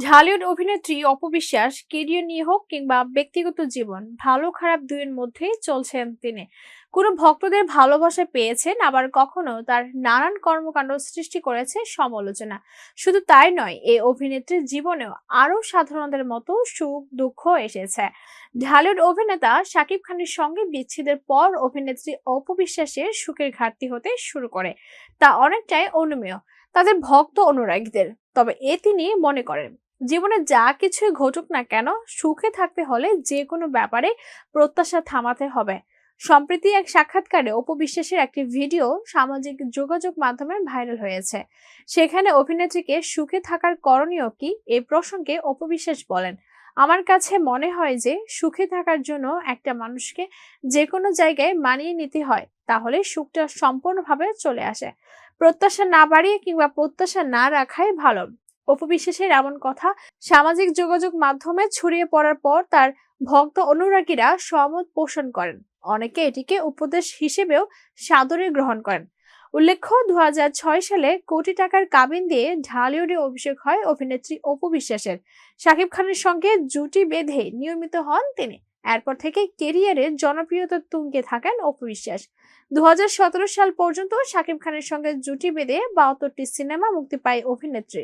ঢালিউড অভিনেত্রী অপবিশ্বাস কেরিয়ার নিয়ে হোক কিংবা ব্যক্তিগত জীবন, ভালো খারাপ দুইয়ের মধ্যেই চলছেন তিনি। কোনো ভক্তদের ভালোবাসা পেয়েছেন, আবার কখনো তার নানান কর্মকাণ্ড সৃষ্টি করেছে সমালোচনা। শুধু তাই নয়, এই অভিনেত্রীর জীবনেও আরও সাধারণদের মতো সুখ, দুঃখ এসেছে। ঢালিউড অভিনেতা শাকিব খানের সঙ্গে বিচ্ছেদের পর অভিনেত্রী অপবিশ্বাসের সুখের ঘাটতি হতে শুরু করে। তা অনেকটাই অনুমেয়, তাদের ভক্ত অনুরাগীদের। তবে এ তিনি মনে করেন জীবনে যা কিছুই ঘটুক না কেন, সুখে থাকতে হলে যে কোনো ব্যাপারে প্রত্যাশা থামাতে হবে। সম্প্রতি এক সাক্ষাৎকারে অপবিশ্বাসের একটি ভিডিও সামাজিক যোগাযোগ মাধ্যমে ভাইরাল হয়েছে। সেখানে অভিনেত্রীকে সুখে থাকার করণীয় কি এ প্রসঙ্গে অপবিশ্বাস বলেন, আমার কাছে মনে হয় যে সুখে থাকার জন্য একটা মানুষকে যে কোনো জায়গায় মানিয়ে নিতে হয়, তাহলে সুখটা সম্পূর্ণভাবে চলে আসে। প্রত্যাশা না বাড়িয়ে কিংবা প্রত্যাশা না রাখাই ভালো। অপবিশ্বাসের এমন কথা সামাজিক যোগাযোগ মাধ্যমে ছড়িয়ে পড়ার পর তার ভক্ত অনুরাগীরা সহমত পোষণ করেন। অনেকে এটিকে উপদেশ হিসেবেও সাদরে গ্রহণ করেন। উল্লেখ্য দু হাজার ছয় সালে কোটি টাকার কাবিন দিয়ে ঢালিউডে অভিষেক হয় অভিনেত্রী অপু বিশ্বাসের শাকিব খানের সঙ্গে জুটি বেঁধে নিয়মিত হন তিনি। এরপর থেকে কেরিয়ারের জনপ্রিয়তা তুঙ্গে থাকেন অপু বিশ্বাস দু হাজার সতেরো সাল পর্যন্ত শাকিব খানের সঙ্গে জুটি বেঁধে বাহাত্তরটি সিনেমা মুক্তি পায় অভিনেত্রী।